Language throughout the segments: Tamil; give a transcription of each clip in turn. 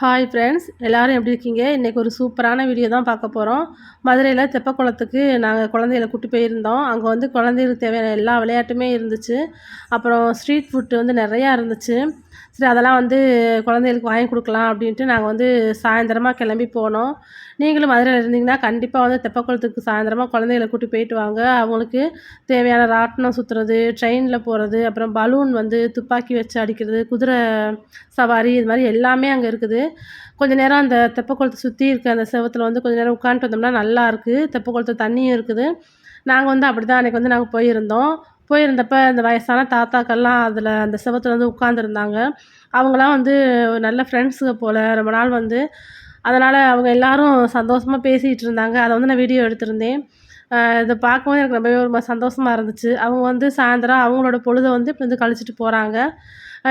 ஹாய் ஃப்ரெண்ட்ஸ் எல்லோரும் எப்படி இருக்கீங்க? இன்றைக்கி ஒரு சூப்பரான வீடியோ தான் பார்க்க போகிறோம் மதுரையில் தெப்பக்குளத்துக்கு நாங்கள் குழந்தைகளை கூட்டி போயிருந்தோம். அங்கே வந்து குழந்தைகளுக்கு தேவையான எல்லா விளையாட்டுமே இருந்துச்சு. அப்புறம் ஸ்ட்ரீட் ஃபுட்டு வந்து நிறையா இருந்துச்சு. சரி அதெல்லாம் வந்து குழந்தைகளுக்கு வாங்கி கொடுக்கலாம் அப்படின்ட்டு நாங்கள் வந்து சாயந்தரமாக கிளம்பி போனோம். நீங்களும் மதுரையில் இருந்தீங்கன்னா கண்டிப்பாக வந்து தெப்பக்குளத்துக்கு சாயந்தரமாக குழந்தைகளை கூட்டி போயிட்டு வாங்க. அவங்களுக்கு தேவையான ராட்டினம் சுற்றுறது ட்ரெயினில் போகிறது அப்புறம் பலூன் வந்து துப்பாக்கி வச்சு அடிக்கிறது குதிரை சவாரி இது மாதிரி எல்லாமே அங்கே இருக்குது. கொஞ்ச நேரம் அந்த தெப்பக்குளத்தை சுற்றி இருக்க அந்த செவத்தில் வந்து கொஞ்ச நேரம் உட்காந்துட்டு வந்தோம்னா நல்லா இருக்குது தெப்பக்குளத்து தண்ணியும் இருக்குது. நாங்கள் வந்து அப்படி தான் அன்றைக்கி வந்து நாங்கள் போயிருந்தோம். போயிருந்தப்ப அந்த வயசான தாத்தாக்கள்லாம் அதில் அந்த செவத்தில் வந்து உட்காந்துருந்தாங்க அவங்களாம் வந்து நல்ல ஃப்ரெண்ட்ஸுங்க போல் ரொம்ப நாள் வந்து. அதனால் அவங்க எல்லோரும் சந்தோஷமாக பேசிகிட்டு இருந்தாங்க. அதை வந்து நான் வீடியோ எடுத்திருந்தேன். இதை பார்க்கும்போது எனக்கு ரொம்பவே ரொம்ப சந்தோஷமாக இருந்துச்சு. அவங்க வந்து சாயந்தரம் அவங்களோட பொழுதை வந்து இப்போ வந்து கழிச்சிட்டு போகிறாங்க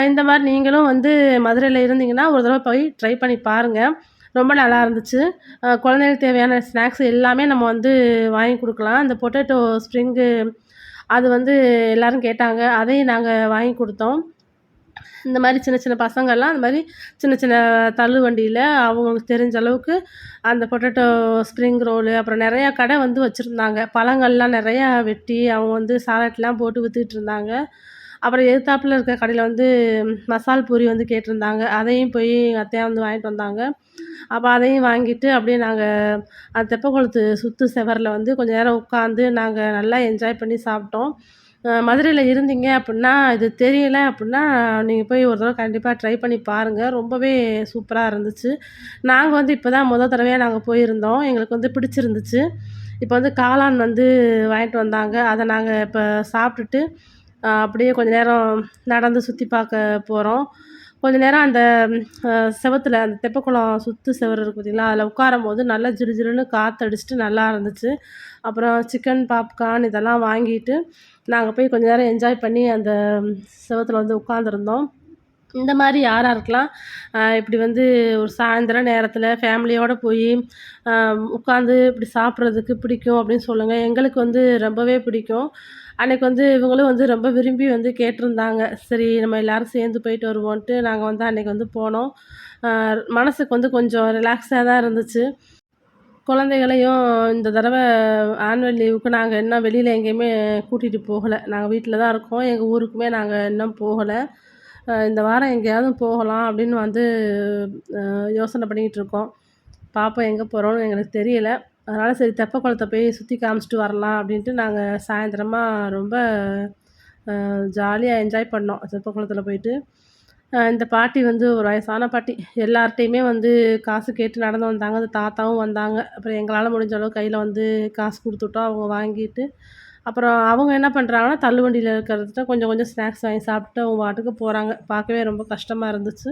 இந்த மாதிரி நீங்களும் வந்து மதுரையில் இருந்தீங்கன்னா ஒரு தடவை போய் ட்ரை பண்ணி பாருங்கள் ரொம்ப நல்லா இருந்துச்சு. குழந்தைங்களுக்கு தேவையான ஸ்நாக்ஸ் எல்லாமே நம்ம வந்து வாங்கி கொடுக்கலாம். அந்த பொட்டேட்டோ ஸ்ப்ரிங்கு அது வந்து எல்லோரும் கேட்டாங்க. அதையும் நாங்கள் வாங்கி கொடுத்தோம். இந்த மாதிரி சின்ன சின்ன பசங்கள்லாம் அந்த மாதிரி சின்ன சின்ன தள்ளு வண்டியில் அவங்களுக்கு தெரிஞ்ச அளவுக்கு அந்த பொட்டேட்டோ ஸ்ப்ரிங் ரோலு அப்புறம் நிறையா கடை வந்து வச்சுருந்தாங்க. பழங்கள்லாம் நிறையா வெட்டி அவங்க வந்து சாலட்லாம் போட்டு விற்றுக்கிட்டு இருந்தாங்க. அப்புறம் எதிர்த்தாப்பில் இருக்க கடையில் வந்து மசால் பூரி வந்து கேட்டிருந்தாங்க. அதையும் போய் எங்கள் அத்தையா வந்து வாங்கிட்டு வந்தாங்க. அப்போ அதையும் வாங்கிட்டு அப்படியே நாங்கள் அந்த தெப்பக்குளத்து சுற்று செவரில் வந்து கொஞ்சம் நேரம் உட்காந்து நாங்கள் நல்லா என்ஜாய் பண்ணி சாப்பிட்டோம். மதுரையில் இருந்தீங்க அப்படின்னா இது தெரியல அப்படின்னா நீங்கள் போய் ஒரு தடவை கண்டிப்பாக ட்ரை பண்ணி பாருங்கள் ரொம்பவே சூப்பராக இருந்துச்சு. நாங்கள் வந்து இப்போ தான் முதல் தடவையாக நாங்கள் போயிருந்தோம். எங்களுக்கு வந்து பிடிச்சிருந்துச்சு. இப்போ வந்து காளான் வந்து வாங்கிட்டு வந்தாங்க. அதை நாங்கள் இப்போ சாப்பிட்டுட்டு அப்படியே கொஞ்சம் நேரம் நடந்து சுற்றி பார்க்க போகிறோம் கொஞ்ச நேரம் அந்த செவத்தில் அந்த தெப்பக்குளம் சுற்று செவரு இருக்குது பார்த்திங்களா அதில் உட்காரும் போது நல்லா ஜிலு ஜிலுன்னு காற்று அடிச்சுட்டு நல்லா இருந்துச்சு. அப்புறம் சிக்கன் பாப்கார்ன் இதெல்லாம் வாங்கிட்டு நாங்கள் போய் கொஞ்ச நேரம் என்ஜாய் பண்ணி அந்த செவத்தில் வந்து உட்காந்துருந்தோம் இந்த மாதிரி யாராக இருக்கலாம். இப்படி வந்து ஒரு சாயந்தர நேரத்தில் ஃபேமிலியோடு போய் உட்காந்து இப்படி சாப்பிட்றதுக்கு பிடிக்கும் அப்படின்னு சொல்லுங்கள் எங்களுக்கு வந்து ரொம்பவே பிடிக்கும். அன்றைக்கி வந்து இவங்களும் வந்து ரொம்ப விரும்பி வந்து கேட்டிருந்தாங்க. சரி நம்ம எல்லோரும் சேர்ந்து போயிட்டு வருவோன்ட்டு நாங்கள் வந்து அன்றைக்கி வந்து போனோம். மனதுக்கு வந்து கொஞ்சம் ரிலாக்ஸாக தான் இருந்துச்சு. குழந்தைகளையும் இந்த தடவை ஆனுவல் லீவுக்கு நாங்கள் இன்னும் வெளியில் எங்கேயுமே கூட்டிகிட்டு போகலை. நாங்கள் வீட்டில் தான் இருக்கோம். எங்கள் ஊருக்குமே நாங்கள் இன்னும் போகலை. இந்த வாரம் எங்கேயாவது போகலாம் அப்படின்னு வந்து யோசனை பண்ணிக்கிட்டு இருக்கோம். பாப்பா எங்கே போகிறோன்னு எங்களுக்கு தெரியல. அதனால் சரி தெப்பக்குளத்த போய் சுற்றி காமிச்சிட்டு வரலாம் அப்படின்ட்டு நாங்கள் சாயந்தரமாக ரொம்ப ஜாலியாக என்ஜாய் பண்ணோம் தெப்பக்குளத்தில் போயிட்டு. இந்த பாட்டி வந்து ஒரு வயசான பாட்டி. எல்லார்ட்டையுமே வந்து காசு கேட்டு நடந்து வந்தாங்க. அந்த தாத்தாவும் வந்தாங்க. அப்புறம் எங்களால் முடிஞ்ச அளவு கையில் வந்து காசு கொடுத்துட்டோம். அவங்க வாங்கிட்டு அப்புறம் அவங்க என்ன பண்ணுறாங்கன்னா தள்ளுவண்டியில் இருக்கிறதுட்ட கொஞ்சம் கொஞ்சம் ஸ்நாக்ஸ் வாங்கி சாப்பிட்டு அவங்க பாட்டுக்கு போகிறாங்க பார்க்கவே ரொம்ப கஷ்டமாக இருந்துச்சு.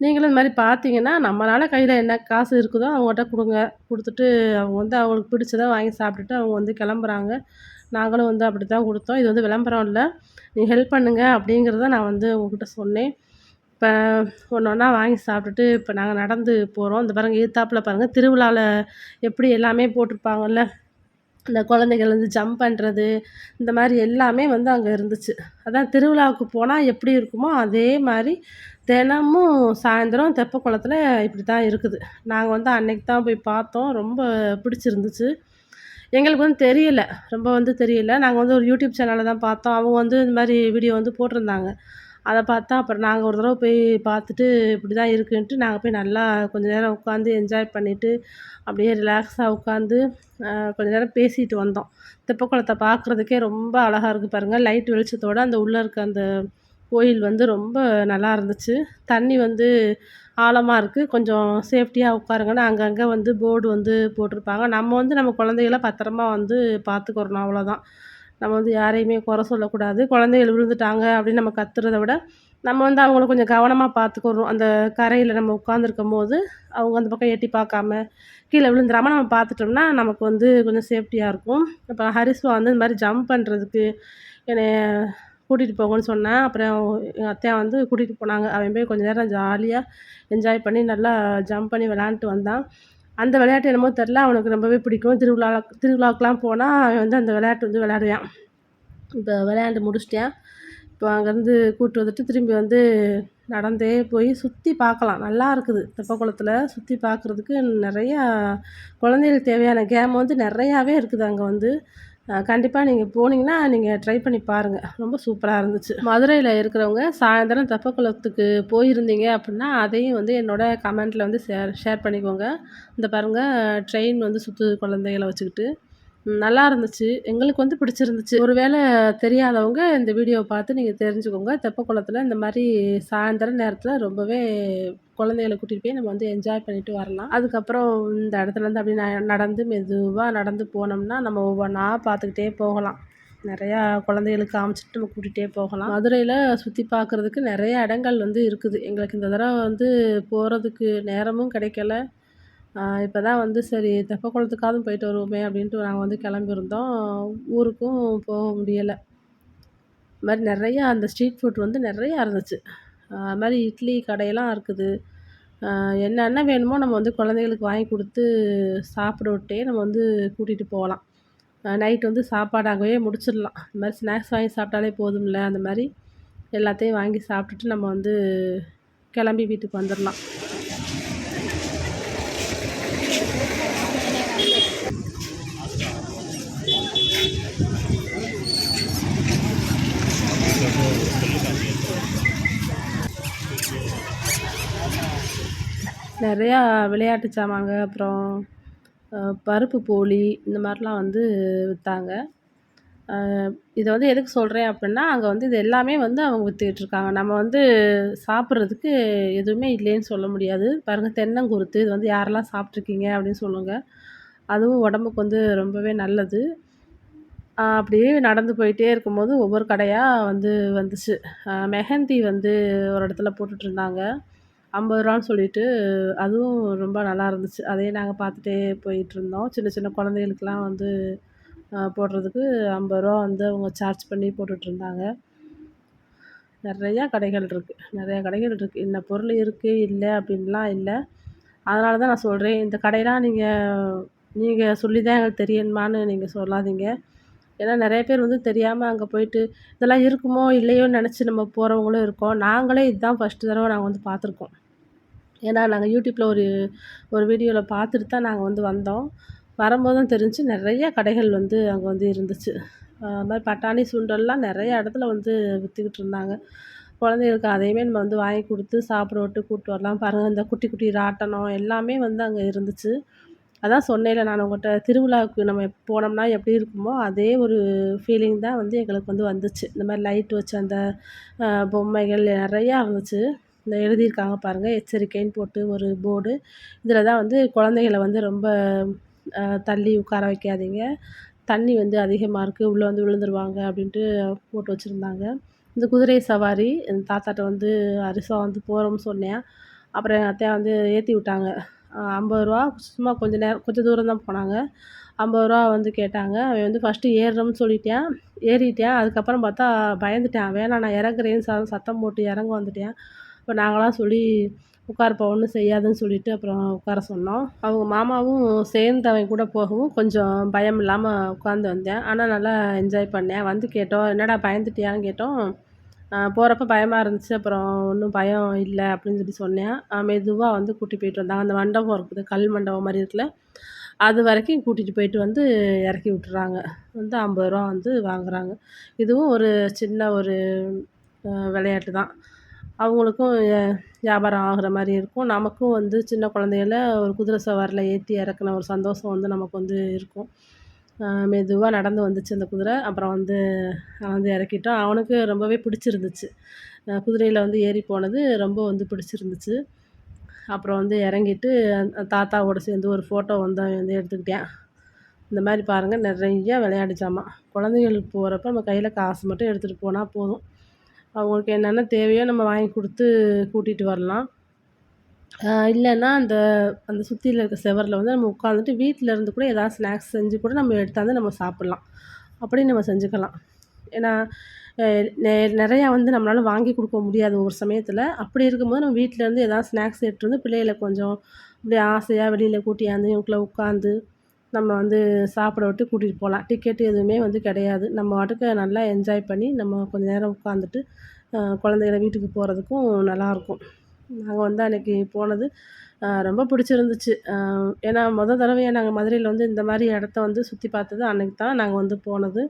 நீங்களும் இந்த மாதிரி பார்த்தீங்கன்னா நம்மளால் கையில் என்ன காசு இருக்குதோ அவங்ககிட்ட கொடுங்க. கொடுத்துட்டு அவங்க வந்து அவங்களுக்கு பிடிச்சதை வாங்கி சாப்பிட்டுட்டு அவங்க வந்து கிளம்புறாங்க. நாங்களும் வந்து அப்படி தான் கொடுத்தோம். இது வந்து விளம்பரம் இல்லை. நீங்கள் ஹெல்ப் பண்ணுங்கள் அப்படிங்கிறத நான் வந்து உங்ககிட்ட சொன்னேன். இப்போ ஒன்று ஒன்றா வாங்கி சாப்பிட்டுட்டு இப்போ நாங்கள் நடந்து போகிறோம் இந்த பாருங்கள் எதிர்த்தாப்புல பாருங்கள் திருவிழாவில் எப்படி எல்லாமே போட்டிருப்பாங்கல்ல. இந்த குழந்தைகள் வந்து ஜம்ப் பண்ணுறது இந்த மாதிரி எல்லாமே வந்து அங்கே இருந்துச்சு. அதான் திருவிழாவுக்கு போனால் எப்படி இருக்குமோ அதே மாதிரி தினமும் சாயந்தரம் தெப்பக்குளத்தில் இப்படி தான் இருக்குது. நாங்கள் வந்து அன்னைக்கு தான் போய் பார்த்தோம். ரொம்ப பிடிச்சிருந்துச்சு. எங்களுக்கு வந்து தெரியல. ரொம்ப வந்து தெரியல. நாங்கள் வந்து ஒரு யூடியூப் சேனலில் தான் பார்த்தோம். அவங்க வந்து இந்த மாதிரி வீடியோ வந்து போட்டிருந்தாங்க. அதை பார்த்தா அப்புறம் நாங்கள் ஒரு தடவை போய் பார்த்துட்டு இப்படி தான் இருக்குன்ட்டு நாங்கள் போய் நல்லா கொஞ்சம் நேரம் உட்காந்து என்ஜாய் பண்ணிவிட்டு அப்படியே ரிலாக்ஸாக உட்காந்து கொஞ்சம் நேரம் பேசிட்டு வந்தோம். தெப்பக்குளத்தை பார்க்குறதுக்கே ரொம்ப அழகாக இருக்குது பாருங்கள் லைட் வெளிச்சத்தோடு அந்த உள்ளே இருக்க அந்த கோயில் வந்து ரொம்ப நல்லா இருந்துச்சு. தண்ணி வந்து ஆழமாக இருக்குது கொஞ்சம் சேஃப்டியாக உட்காருங்கன்னு அங்கங்கே வந்து போர்டு வந்து போட்டிருப்பாங்க. நம்ம வந்து நம்ம குழந்தைகள பத்திரமா வந்து பார்த்துக்கிறணும் அவ்வளோதான் நம்ம வந்து யாரையுமே குறை சொல்லக்கூடாது. குழந்தைகள் விழுந்துட்டாங்க அப்படின்னு நம்ம கத்துறத விட நம்ம வந்து அவங்கள கொஞ்சம் கவனமாக பார்த்துக்கிறோம் அந்த கரையில் நம்ம உட்காந்துருக்கும் போது அவங்க அந்த பக்கம் எட்டி பார்க்காம கீழே விழுந்துடாமல் நம்ம பார்த்துட்டோம்னா நமக்கு வந்து கொஞ்சம் சேஃப்டியாக இருக்கும். இப்போ ஹரிஸ்வா வந்து இந்த மாதிரி ஜம்ப் பண்ணுறதுக்கு என்னை கூட்டிகிட்டு போங்கன்னு சொன்னேன். அப்புறம் எங்கள் அத்தையா வந்து கூட்டிகிட்டு போனாங்க. அவன் போய் கொஞ்சம் நேரம் ஜாலியாக என்ஜாய் பண்ணி நல்லா ஜம்ப் பண்ணி விளாண்டுட்டு வந்தான். அந்த விளையாட்டு என்னமோ தெரில அவனுக்கு ரொம்பவே பிடிக்கும். திருவிழா திருவிழாக்கெலாம் போனால் அவன் வந்து அந்த விளையாட்டு வந்து விளையாடுவான். இப்போ விளையாண்டு முடிச்சிட்டேன். இப்போ அங்கேருந்து கூப்பிட்டு வந்துட்டு திரும்பி வந்து நடந்தே போய் சுற்றி பார்க்கலாம். நல்லா இருக்குது. தெப்பக்குளத்தில் சுற்றி பார்க்குறதுக்கு நிறையா குழந்தைகளுக்கு தேவையான கேம் வந்து நிறையாவே இருக்குது அங்கே வந்து. கண்டிப்பாக நீங்கள் போனீங்கன்னா நீங்கள் ட்ரை பண்ணி பாருங்கள் ரொம்ப சூப்பராக இருந்துச்சு. மதுரையில் இருக்கிறவங்க சாயந்தரம் தெப்பக்குளத்துக்கு போயிருந்தீங்க அப்படின்னா அதையும் வந்து என்னோடய கமெண்ட்டில் வந்து ஷேர் ஷேர் பண்ணிக்கோங்க. இந்த பாருங்கள் ட்ரெயின் வந்து சுற்றுது குழந்தைகளை வச்சுக்கிட்டு. நல்லா இருந்துச்சு. எங்களுக்கு வந்து பிடிச்சிருந்துச்சு. ஒரு வேளை தெரியாதவங்க இந்த வீடியோவை பார்த்து நீங்கள் தெரிஞ்சுக்கோங்க. தெப்ப குளத்தில் இந்த மாதிரி சாயந்தர நேரத்தில் ரொம்பவே குழந்தைகளை கூட்டிகிட்டு போய் நம்ம வந்து என்ஜாய் பண்ணிட்டு வரலாம். அதுக்கப்புறம் இந்த இடத்துலேருந்து அப்படி ந நடந்து மெதுவாக நடந்து போனோம்னா நம்ம ஒவ்வொன்றா பார்த்துக்கிட்டே போகலாம். நிறையா குழந்தைகளுக்கு காமிச்சிட்டு நம்ம கூட்டிகிட்டே போகலாம். மதுரையில் சுற்றி பார்க்குறதுக்கு நிறைய இடங்கள் வந்து இருக்குது. எங்களுக்கு இந்த தடவை வந்து போகிறதுக்கு நேரமும் கிடைக்கல. இப்போ தான் வந்து சரி தெப்பக்குளத்துக்காவது போயிட்டு வருவோமே அப்படின்ட்டு நாங்கள் வந்து கிளம்பியிருந்தோம். ஊருக்கும் போக முடியலை. இது மாதிரி நிறையா அந்த ஸ்ட்ரீட் ஃபுட் வந்து நிறையா இருந்துச்சு. அது மாதிரி இட்லி கடையெல்லாம் இருக்குது. என்னென்ன வேணுமோ நம்ம வந்து குழந்தைகளுக்கு வாங்கி கொடுத்து சாப்பிட விட்டே நம்ம வந்து கூட்டிகிட்டு போகலாம். நைட் வந்து சாப்பாடு அங்கேயே முடிச்சிடலாம். இந்த மாதிரி ஸ்நாக்ஸ் வாங்கி சாப்பிட்டாலே போதும்ல அந்த மாதிரி எல்லாத்தையும் வாங்கி சாப்பிட்டுட்டு நம்ம வந்து கிளம்பி வீட்டுக்கு வந்துடலாம். நிறையா விளையாட்டு சாமாங்க அப்புறம் பருப்பு போலி இந்த மாதிரிலாம் வந்து விற்றாங்க இதை வந்து எதுக்கு சொல்கிறேன் அப்படின்னா அங்கே வந்து இது எல்லாமே வந்து அவங்க விற்றுக்கிட்ருக்காங்க நம்ம வந்து சாப்பிட்றதுக்கு எதுவுமே இல்லைன்னு சொல்ல முடியாது. பாருங்கள் தென்னங்குருத்து இது வந்து யாரெல்லாம் சாப்பிட்ருக்கீங்க அப்படின்னு சொல்லுங்கள் அதுவும் உடம்புக்கு வந்து ரொம்பவே நல்லது. அப்படியே நடந்து போயிட்டே இருக்கும்போது ஒவ்வொரு கடையாக வந்து வந்துச்சு. மெஹந்தி வந்து ஒரு இடத்துல போட்டுட்ருந்தாங்க ஐம்பது ரூபான்னு சொல்லிட்டு அதுவும் ரொம்ப நல்லா இருந்துச்சு. அதையே நாங்கள் பார்த்துட்டே போயிட்டுருந்தோம் சின்ன சின்ன குழந்தைகளுக்குலாம் வந்து போடுறதுக்கு ஐம்பது ரூபா வந்து அவங்க சார்ஜ் பண்ணி போட்டுட்ருந்தாங்க நிறையா கடைகள் இருக்குது நிறையா கடைகள் இருக்குது இன்ன பொருள் இருக்குது இல்லை அப்படின்லாம் இல்லை. அதனால தான் நான் சொல்கிறேன் இந்த கடையெல்லாம் நீங்கள் நீங்கள் சொல்லி தான் எங்களுக்கு தெரியணுமான்னு நீங்கள் சொல்லாதீங்க. ஏன்னா நிறைய பேர் வந்து தெரியாமல் அங்கே போயிட்டு இதெல்லாம் இருக்குமோ இல்லையோன்னு நினச்சி நம்ம போகிறவங்களும் இருக்கோம். நாங்களே இதுதான் ஃபஸ்ட்டு தடவை நாங்கள் வந்து பார்த்துருக்கோம். ஏன்னா நாங்கள் யூடியூப்பில் ஒரு ஒரு வீடியோவில் பார்த்துட்டு தான் நாங்கள் வந்து வந்தோம். வரும்போது தான் தெரிஞ்சு நிறைய கடைகள் வந்து அங்கே வந்து இருந்துச்சு. அது மாதிரி பட்டாணி சுண்டல்லாம் நிறைய இடத்துல வந்து விற்றுக்கிட்டு இருந்தாங்க. குழந்தைகளுக்கு அதையுமே நம்ம வந்து வாங்கி கொடுத்து சாப்பிட விட்டு கூப்பிட்டு வரலாம் பாருங்கள் இந்த குட்டி குட்டி ராட்டனம் எல்லாமே வந்து அங்கே இருந்துச்சு. அதான் சொன்னேன்ல நான் உங்கள்கிட்ட திருவிழாவுக்கு நம்ம போனோம்னா எப்படி இருக்குமோ அதே ஒரு ஃபீலிங் தான் வந்து எங்களுக்கு வந்து வந்துச்சு. இந்த மாதிரி லைட் வச்சு அந்த பொம்மைகள் நிறையா இருந்துச்சு. இந்த எழுதியிருக்காங்க பாருங்கள் எச்சரிக்கைன்னு போட்டு ஒரு போர்டு இதில் தான் வந்து குழந்தைகளை வந்து ரொம்ப தள்ளி உட்கார வைக்காதீங்க. தண்ணி வந்து அதிகமாக இருக்குது உள்ளே வந்து விழுந்துருவாங்க அப்படின்ட்டு போட்டு வச்சுருந்தாங்க. இந்த குதிரை சவாரி என் தாத்தாட்ட வந்து அரிசா வந்து போகிறோம்னு சொன்னேன். அப்புறம் எங்கள் அத்தையா வந்து ஏற்றி விட்டாங்க. ஐம்பது ரூபா. சும்மா கொஞ்சம் நேரம் கொஞ்சம் தூரம் தான் போனாங்க. ஐம்பது ரூபா வந்து கேட்டாங்க. அவன் வந்து ஃபஸ்ட்டு ஏறுறோம்னு சொல்லிட்டேன். ஏறிட்டேன். அதுக்கப்புறம் பார்த்தா பயந்துட்டேன். வேணாம் நான் இறங்குறேன்னு சத்தம் போட்டு இறங்க வந்துட்டேன். இப்போ நாங்களாம் சொல்லி உட்காருப்பா ஒன்றும் செய்யாதுன்னு சொல்லிட்டு அப்புறம் உட்கார சொன்னோம். அவங்க மாமாவும் சேர்ந்து அவன் கூட போகவும் கொஞ்சம் பயம் இல்லாமல் உட்காந்து வந்தேன். ஆனால் நல்லா என்ஜாய் பண்ணேன். வந்து கேட்டோம் என்னடா பயந்துட்டியான்னு கேட்டோம். போகிறப்ப பயமாக இருந்துச்சு. அப்புறம் ஒன்றும் பயம் இல்லை அப்படின்னு சொல்லி சொன்னேன். மெதுவாக வந்து கூட்டி போயிட்டு வந்தாங்க. அந்த மண்டபம் இருக்குது. கல் மண்டபம் மாதிரி இருக்குல்ல. அது வரைக்கும் கூட்டிகிட்டு போயிட்டு வந்து இறக்கி விட்டுறாங்க. வந்து ஐம்பது ரூபா வந்து வாங்குறாங்க. இதுவும் ஒரு சின்ன ஒரு விளையாட்டு தான். அவங்களுக்கும் வியாபாரம் ஆகிற மாதிரி இருக்கும். நமக்கும் வந்து சின்ன குழந்தைகளை ஒரு குதிரை சவாரியில் ஏற்றி இறக்குன ஒரு சந்தோஷம் வந்து நமக்கு வந்து இருக்கும். மெதுவாக நடந்து வந்துச்சு அந்த குதிரை. அப்புறம் வந்து வந்து இறக்கிட்டோம் அவனுக்கு ரொம்பவே பிடிச்சிருந்துச்சு. குதிரையில் வந்து ஏறி போனது ரொம்ப வந்து பிடிச்சிருந்துச்சு. அப்புறம் வந்து இறங்கிட்டு தாத்தாவோட சேர்ந்து ஒரு ஃபோட்டோ வந்து அவன் வந்து எடுத்துக்கிட்டேன். இந்த மாதிரி பாருங்கள் நிறைய விளையாட்டு ஜாமான். குழந்தைங்களுக்கு போகிறப்ப நம்ம கையில் காசு மட்டும் எடுத்துகிட்டு போனால் போதும். அவங்களுக்கு என்னென்ன தேவையோ நம்ம வாங்கி கொடுத்து கூட்டிகிட்டு வரலாம். இல்லைன்னா அந்த அந்த சுற்றில இருக்க செவரில் வந்து நம்ம உட்காந்துட்டு வீட்டில் இருந்து கூட ஏதாவது ஸ்நாக்ஸ் செஞ்சு கூட நம்ம எடுத்தாந்து நம்ம சாப்பிட்லாம். அப்படி நம்ம செஞ்சுக்கலாம். ஏன்னா நிறையா வந்து நம்மளால் வாங்கி கொடுக்க முடியாது ஒவ்வொரு சமயத்தில். அப்படி இருக்கும்போது நம்ம வீட்டிலேருந்து எதாவது ஸ்நாக்ஸ் எடுத்துகிட்டு வந்து பிள்ளைகளை கொஞ்சம் அப்படியே ஆசையாக வெளியில் கூட்டியாந்து இவங்களுக்குள்ள உட்காந்து நம்ம வந்து சாப்பிட விட்டு கூட்டிகிட்டு போகலாம். டிக்கெட்டு எதுவுமே வந்து கிடையாது. நம்ம பாட்டுக்கு நல்லா என்ஜாய் பண்ணி நம்ம கொஞ்சம் நேரம் உட்காந்துட்டு குழந்தைகளை வீட்டுக்கு போகிறதுக்கும் நல்லாயிருக்கும் நாங்கள் வந்து அன்றைக்கி போனது ரொம்ப பிடிச்சிருந்துச்சு. ஏன்னா மொதல் தடவையாக நாங்கள் மதுரையில் வந்து இந்த மாதிரி இடத்த வந்து சுற்றி பார்த்தது அன்றைக்கி தான் நாங்கள் வந்து போனது.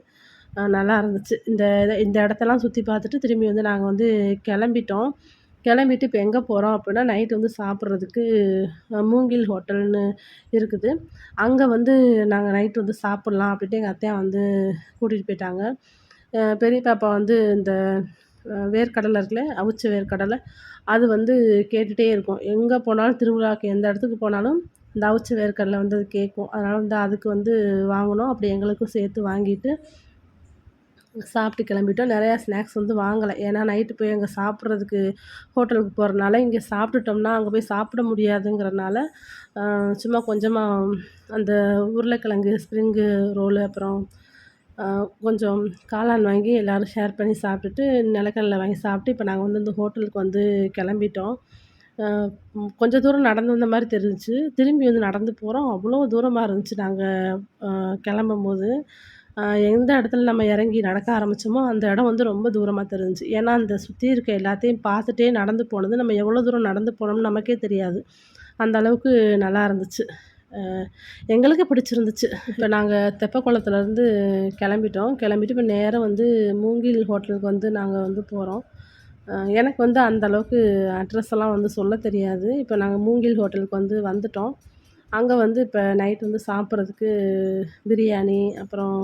நல்லா இருந்துச்சு. இந்த இந்த இடத்தெல்லாம் சுற்றி பார்த்துட்டு திரும்பி வந்து நாங்கள் வந்து கிளம்பிட்டோம். கிளம்பிட்டு இப்போ எங்கே போகிறோம் அப்படின்னா நைட் வந்து சாப்பிட்றதுக்கு மூங்கில் ஹோட்டல்னு இருக்குது. அங்கே வந்து நாங்கள் நைட்டு வந்து சாப்பிட்லாம் அப்படின்ட்டு எங்கள் அத்தையா வந்து கூட்டிகிட்டு போயிட்டாங்க. பெரிய பாப்பா வந்து இந்த வேர்க்கடலை இருக்குல்ல அவிச்ச வேர்க்கடலை அது வந்து கேட்டுகிட்டே இருக்கும். எங்கே போனாலும் திருவிழாவுக்கு எந்த இடத்துக்கு போனாலும் இந்த அவிச்ச வேர்க்கடலை வந்து அது கேட்கும். அதனால் வந்து அதுக்கு வந்து வாங்கினோம் அப்படி எங்களுக்கும் சேர்த்து வாங்கிட்டு சாப்பிட்டு கிளம்பிட்டோம். நிறையா ஸ்நாக்ஸ் வந்து வாங்கலை. ஏன்னா நைட்டு போய் அங்கே சாப்பிட்றதுக்கு ஹோட்டலுக்கு போகிறனால இங்கே சாப்பிட்டுட்டோம்னா அங்கே போய் சாப்பிட முடியாதுங்கிறனால சும்மா கொஞ்சமாக அந்த உருளைக்கிழங்கு ஸ்ப்ரிங்கு ரோலு அப்புறம் கொஞ்சம் காளான் வாங்கி எல்லோரும் ஷேர் பண்ணி சாப்பிட்டுட்டு நிலக்கடலை வாங்கி சாப்பிட்டு இப்போ நாங்கள் வந்து இந்த ஹோட்டலுக்கு வந்து கிளம்பிட்டோம். கொஞ்சம் தூரம் நடந்து வந்த மாதிரி தெரிஞ்சிச்சு. திரும்பி வந்து நடந்து போகிறோம் அவ்வளோ தூரமாக இருந்துச்சு நாங்கள் கிளம்பும்போது. எந்த இடத்துல நம்ம இறங்கி நடக்க ஆரம்பித்தோமோ அந்த இடம் வந்து ரொம்ப தூரமாக தெரிஞ்சிச்சு. ஏன்னா அந்த சுற்றி இருக்க எல்லாத்தையும் பார்த்துட்டே நடந்து போனது நம்ம எவ்வளோ தூரம் நடந்து போனோம்னு நமக்கே தெரியாது. அந்த அளவுக்கு நல்லா இருந்துச்சு. எங்களுக்கு பிடிச்சிருந்துச்சு. இப்போ நாங்கள் தெப்பக்குளத்துலேருந்து கிளம்பிட்டோம். கிளம்பிட்டு இப்போ நேராக வந்து மூங்கில் ஹோட்டலுக்கு வந்து நாங்கள் வந்து போகிறோம் எனக்கு வந்து அந்த அளவுக்கு அட்ரஸ் எல்லாம் வந்து சொல்ல தெரியாது. இப்போ நாங்கள் மூங்கில் ஹோட்டலுக்கு வந்து வந்துட்டோம். அங்கே வந்து இப்போ நைட் வந்து சாப்பிட்றதுக்கு பிரியாணி அப்புறம்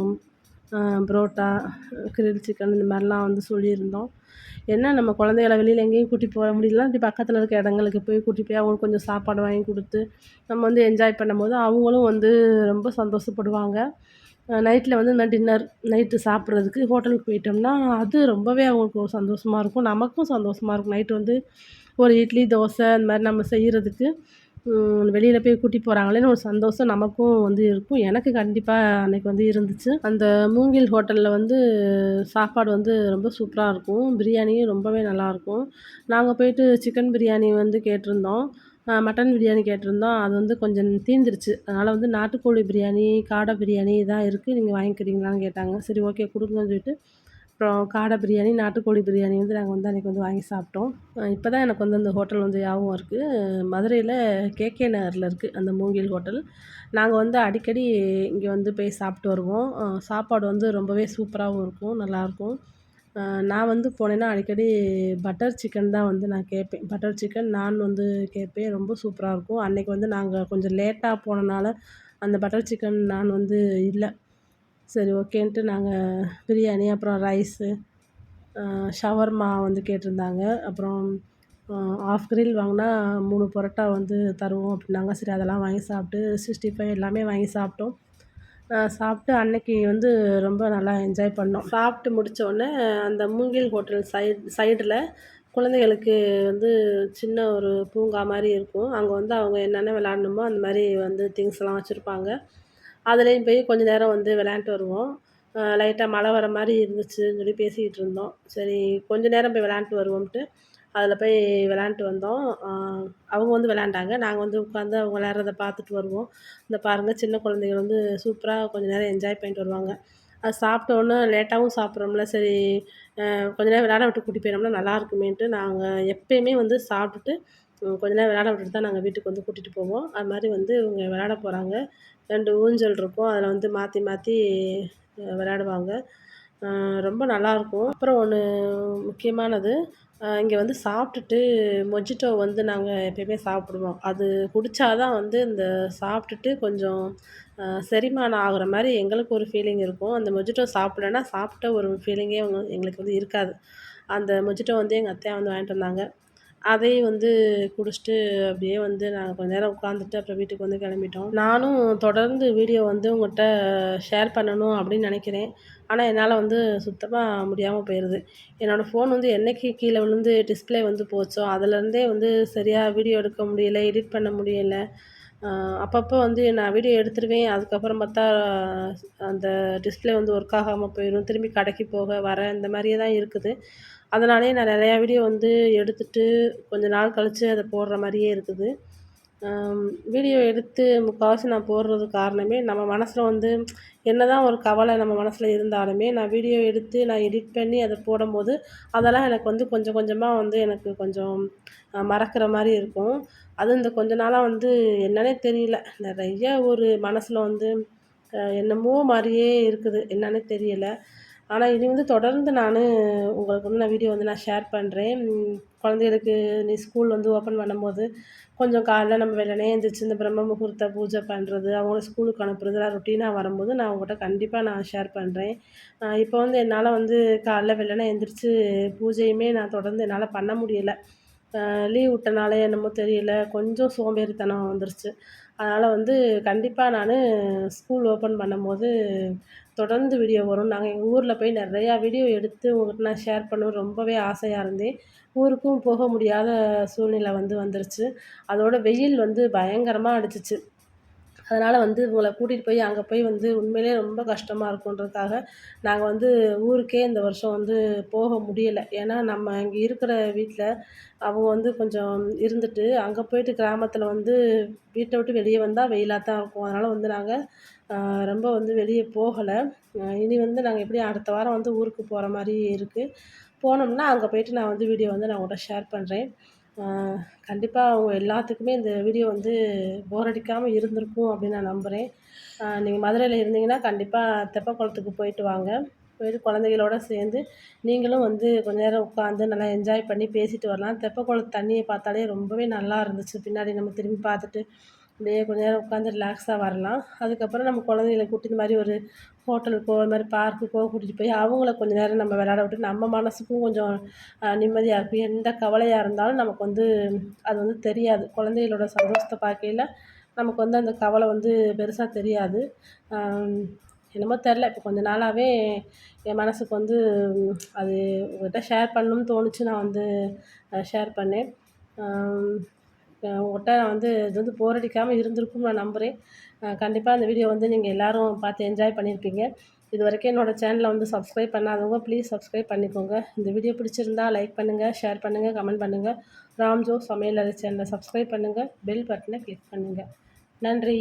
புரோட்டா கிரில் சிக்கன் இந்த மாதிரிலாம் வந்து சொல்லியிருந்தோம். என்ன நம்ம குழந்தைகள வெளியில் எங்கேயும் கூட்டிகிட்டு போக முடியல இப்படி பக்கத்தில் இருக்க இடங்களுக்கு போய் கூட்டிகிட்டு போய் அவங்களுக்கு கொஞ்சம் சாப்பாடு வாங்கி கொடுத்து நம்ம வந்து என்ஜாய் பண்ணும்போது அவங்களும் வந்து ரொம்ப சந்தோஷப்படுவாங்க. நைட்டில் வந்து இந்த டின்னர் நைட்டு சாப்பிட்றதுக்கு ஹோட்டலுக்கு போயிட்டோம்னா அது ரொம்பவே அவங்களுக்கு சந்தோஷமாக இருக்கும். நமக்கும் சந்தோஷமாக இருக்கும். நைட்டு வந்து ஒரு இட்லி தோசை இந்த மாதிரி நம்ம செய்கிறதுக்கு வெளியில் போய் கூட்டி போகிறாங்களேன்னு ஒரு சந்தோஷம் நமக்கும் வந்து இருக்கும். எனக்கு கண்டிப்பாக அன்றைக்கி வந்து இருந்துச்சு. அந்த மூங்கில் ஹோட்டலில் வந்து சாப்பாடு வந்து ரொம்ப சூப்பராக இருக்கும். பிரியாணியும் ரொம்பவே நல்லாயிருக்கும் நாங்கள் போயிட்டு சிக்கன் பிரியாணி வந்து கேட்டிருந்தோம். மட்டன் பிரியாணி கேட்டிருந்தோம். அது வந்து கொஞ்சம் தீந்துருச்சு. அதனால் வந்து நாட்டுக்கோழி பிரியாணி காடை பிரியாணி இதான் இருக்குது நீங்கள் வாங்கிக்கிறீங்களான்னு கேட்டாங்க. சரி ஓகே கொடுங்கன்னு சொல்லிட்டு அப்புறம் காடை பிரியாணி நாட்டுக்கோழி பிரியாணி வந்து நாங்கள் வந்து அன்றைக்கி வந்து வாங்கி சாப்பிட்டோம். இப்போ தான் எனக்கு வந்து அந்த ஹோட்டல் வந்து ஞாபகம் இருக்குது மதுரையில் கேகே நகரில் இருக்குது அந்த மூங்கில் ஹோட்டல். நாங்கள் வந்து அடிக்கடி இங்கே வந்து போய் சாப்பிட்டு வருவோம். சாப்பாடு வந்து ரொம்பவே சூப்பராகவும் இருக்கும் நல்லாயிருக்கும் நான் வந்து போனேன்னா அடிக்கடி பட்டர் சிக்கன் தான் வந்து நான் கேட்பேன். பட்டர் சிக்கன் நான் வந்து கேட்பேன் ரொம்ப சூப்பராக இருக்கும். அன்றைக்கி வந்து நாங்கள் கொஞ்சம் லேட்டாக போனனால அந்த பட்டர் சிக்கன் நான் வந்து இல்லை. சரி ஓகேன்ட்டு நாங்கள் பிரியாணி அப்புறம் ரைஸு ஷவர்மா வந்து கேட்டிருந்தாங்க. அப்புறம் ஆஃப் கிரில் வாங்கினா மூணு பரோட்டா வந்து தருவோம் அப்படின்னாங்க. சரி அதெல்லாம் வாங்கி சாப்பிட்டு சிக்ஸ்டி ஃபைவ் எல்லாமே வாங்கி சாப்பிட்டோம். சாப்பிட்டு அன்னைக்கு வந்து ரொம்ப நல்லா என்ஜாய் பண்ணோம். சாப்பிட்டு முடித்தோடனே அந்த மூங்கில் ஹோட்டல் சைட் சைடில் குழந்தைகளுக்கு வந்து சின்ன ஒரு பூங்கா மாதிரி இருக்கும். அங்கே வந்து அவங்க என்னென்ன விளாட்ணுமோ அந்த மாதிரி வந்து திங்ஸ்லாம் வச்சுருப்பாங்க. அதுலேயும் போய் கொஞ்ச நேரம் வந்து விளையாண்ட்டு வருவோம். லைட்டாக மழை வர மாதிரி இருந்துச்சுன்னு சொல்லி பேசிக்கிட்டு இருந்தோம். சரி கொஞ்ச நேரம் போய் விளையாண்ட்டு வருவோம்ட்டு அதில் போய் விளையாண்ட்டு வந்தோம். அவங்க வந்து விளையாண்டாங்க. நாங்கள் வந்து உட்காந்து அவங்க விளையாடுறத பார்த்துட்டு வருவோம். இந்த பாருங்கள் சின்ன குழந்தைகள் வந்து சூப்பராக கொஞ்ச நேரம் என்ஜாய் பண்ணிட்டு வருவாங்க. அது சாப்பிட்டோன்னே லேட்டாகவும் சாப்பிட்றோம்ல. சரி கொஞ்ச நேரம் விளையாட விட்டு கூட்டி போயிடோம்னா நல்லா இருக்குமேன்ட்டு நாங்கள் எப்பயுமே வந்து சாப்பிட்டுட்டு கொஞ்ச நேரம் விளையாட விட்டுட்டு தான் நாங்கள் வீட்டுக்கு வந்து கூட்டிகிட்டு போவோம். அது மாதிரி வந்து இவங்க விளையாட போகிறாங்க ரெண்டு ஊஞ்சல் இருக்கும். அதில் வந்து மாற்றி மாற்றி விளையாடுவாங்க. ரொம்ப நல்லாயிருக்கும் அப்புறம் ஒன்று முக்கியமானது இங்கே வந்து சாப்பிட்டுட்டு மொஜிட்டோ வந்து நாங்கள் எப்பயுமே சாப்பிடுவோம். அது குடித்தா தான் வந்து இந்த சாப்பிட்டுட்டு கொஞ்சம் செரிமானம் ஆகிற மாதிரி எங்களுக்கு ஒரு ஃபீலிங் இருக்கும். அந்த மொஜிட்டோ சாப்பிட்லன்னா சாப்பிட்ட ஒரு ஃபீலிங்கே எங்களுக்கு வந்து இருக்காது. அந்த மொஜிட்டோ வந்து எங்கள் அத்தையா வந்து வாங்கிட்டு வந்தாங்க. அதையும் வந்து குடிச்சிட்டு அப்படியே வந்து நாங்கள் கொஞ்ச நேரம் உட்காந்துட்டு அப்புறம் வீட்டுக்கு வந்து கிளம்பிட்டோம். நானும் தொடர்ந்து வீடியோ வந்து உங்கள்கிட்ட ஷேர் பண்ணணும் அப்படின்னு நினைக்கிறேன். ஆனால் என்னால் வந்து சுத்தமாக முடியாமல் போயிடுது என்னோடய ஃபோன் வந்து என்றைக்கு கீழே விழுந்து டிஸ்பிளே வந்து போச்சோ அதுலேருந்தே வந்து சரியாக வீடியோ எடுக்க முடியல எடிட் பண்ண முடியலை. அப்பப்போ வந்து நான் வீடியோ எடுத்துருவேன். அதுக்கப்புறம் பார்த்தா அந்த டிஸ்பிளே வந்து ஒர்க் ஆகாமல் போயிடும் திரும்பி கடைக்கு போக வர இந்த மாதிரியே தான் இருக்குது. அதனாலேயே நான் நிறையா வீடியோ வந்து எடுத்துகிட்டு கொஞ்ச நாள் கழித்து அதை போடுற மாதிரியே இருக்குது. வீடியோ எடுத்து முக்கால்வாசி நான் போடுறதுக்கு காரணமே நம்ம மனசில் வந்து என்ன தான் ஒரு கவலை நம்ம மனசில் இருந்தாலுமே நான் வீடியோ எடுத்து நான் எடிட் பண்ணி அதை போடும்போது அதெல்லாம் எனக்கு வந்து கொஞ்சம் கொஞ்சமாக வந்து எனக்கு கொஞ்சம் மறக்கிற மாதிரி இருக்கும். அதுவும் இந்த கொஞ்ச நாளாக வந்து என்னன்னே தெரியல. நிறைய ஒரு மனசில் வந்து என்னமோ மாதிரியே இருக்குது. என்னன்னே தெரியலை. ஆனால் இனி வந்து தொடர்ந்து நான் உங்களுக்கு வந்து நான் வீடியோ வந்து நான் ஷேர் பண்ணுறேன் குழந்தைகளுக்கு நீ ஸ்கூல் வந்து ஓப்பன் பண்ணும்போது கொஞ்சம் காலைல நம்ம வெள்ளனே எழுந்திரிச்சு இந்த பிரம்ம முகூர்த்த பூஜை பண்ணுறது அவங்கள ஸ்கூலுக்கு அனுப்புறது எல்லாம் ரொட்டீனாக வரும்போது நான் உங்கள்கிட்ட கண்டிப்பாக நான் ஷேர் பண்ணுறேன் இப்போ வந்து என்னால் வந்து காலைல வெள்ளனே எழுந்திரிச்சு பூஜையுமே நான் தொடர்ந்து என்னால் பண்ண முடியலை. லீவ் விட்டனாலே என்னமோ தெரியல. கொஞ்சம் சோம்பேறித்தனம் வந்துருச்சு. அதனால் வந்து கண்டிப்பாக நான் ஸ்கூல் ஓப்பன் பண்ணும்போது தொடர்ந்து வீடியோ வரும். நாங்கள் எங்கள் ஊரில் போய் நிறையா வீடியோ எடுத்து உங்கள்கிட்ட நான் ஷேர் பண்ண ரொம்பவே ஆசையாக இருந்தேன். ஊருக்கும் போக முடியாத சூழ்நிலை வந்து வந்துருச்சு. அதோட வெயில் வந்து பயங்கரமாக அடிச்சிச்சு. அதனால் வந்து உங்களை கூட்டிகிட்டு போய் அங்கே போய் வந்து உண்மையிலே ரொம்ப கஷ்டமாக இருக்குன்றதுக்காக நாங்கள் வந்து ஊருக்கே இந்த வருஷம் வந்து போக முடியலை. ஏன்னா நம்ம இங்கே இருக்கிற வீட்டில் அவங்க வந்து கொஞ்சம் இருந்துட்டு அங்கே போயிட்டு கிராமத்தில் வந்து வீட்டை விட்டு வெளியே வந்தால் வெயிலாக தான் இருக்கும். அதனால் வந்து நாங்கள் ரொம்ப வந்து வெளியே போகலை. இனி வந்து நாங்கள் எப்படியும் அடுத்த வாரம் வந்து ஊருக்கு போகிற மாதிரி இருக்குது போனோம்னா அங்கே போயிட்டு நான் வந்து வீடியோ வந்து நான் உங்கள்கிட்ட ஷேர் பண்ணுறேன் கண்டிப்பாக அவங்க எல்லாத்துக்குமே இந்த வீடியோ வந்து போர் அடிக்காமல் இருந்திருக்கும் அப்படின்னு நான் நம்புகிறேன் நீங்கள் மதுரையில் இருந்தீங்கன்னா கண்டிப்பாக தெப்பக்குளத்துக்கு போயிட்டு வாங்க. போயிட்டு குழந்தைகளோட சேர்ந்து நீங்களும் வந்து கொஞ்ச நேரம் உட்காந்து நல்லா என்ஜாய் பண்ணி பேசிட்டு வரலாம். தெப்பக்குளத்து தண்ணியை பார்த்தாலே ரொம்பவே நல்லா இருந்துச்சு. பின்னாடி நம்ம திரும்பி பார்த்துட்டு அப்படியே கொஞ்ச நேரம் உட்காந்து ரிலாக்ஸாக வரலாம். அதுக்கப்புறம் நம்ம குழந்தைகள கூட்டி இந்த மாதிரி ஒரு ஹோட்டலுக்கோ இது மாதிரி பார்க்குக்கோ கூட்டிகிட்டு போய் அவங்கள கொஞ்ச நேரம் நம்ம விளையாட விட்டு நம்ம மனசுக்கும் கொஞ்சம் நிம்மதியாக இருக்கும். எந்த கவலையாக இருந்தாலும் நமக்கு வந்து அது வந்து தெரியாது. குழந்தைகளோட சந்தோஷத்தை பார்க்கையில நமக்கு வந்து அந்த கவலை வந்து பெருசாக தெரியாது. என்னமோ தெரில இப்போ கொஞ்ச நாளாகவே என் மனசுக்கு வந்து அது உங்கள்கிட்ட ஷேர் பண்ணணும்னு தோணுச்சு. நான் வந்து ஷேர் பண்ணேன். உங்கள்கிட்ட நான் வந்து இது வந்து போர் அடிக்காமல் இருந்திருக்கும்னு நான் நம்புகிறேன் கண்டிப்பாக அந்த வீடியோ வந்து நீங்கள் எல்லோரும் பார்த்து என்ஜாய் பண்ணியிருப்பீங்க இது வரைக்கும் என்னோடய சேனலை வந்து சப்ஸ்கிரைப் பண்ணாதவங்க ப்ளீஸ் சப்ஸ்கிரைப் பண்ணிக்கோங்க. இந்த வீடியோ பிடிச்சிருந்தா லைக் பண்ணுங்கள் ஷேர் பண்ணுங்கள் கமெண்ட் பண்ணுங்கள் ராம்ஜோ சமையலறை சேனலை சப்ஸ்கிரைப் பண்ணுங்கள் பெல் பட்டனை கிளிக் பண்ணுங்கள் நன்றி.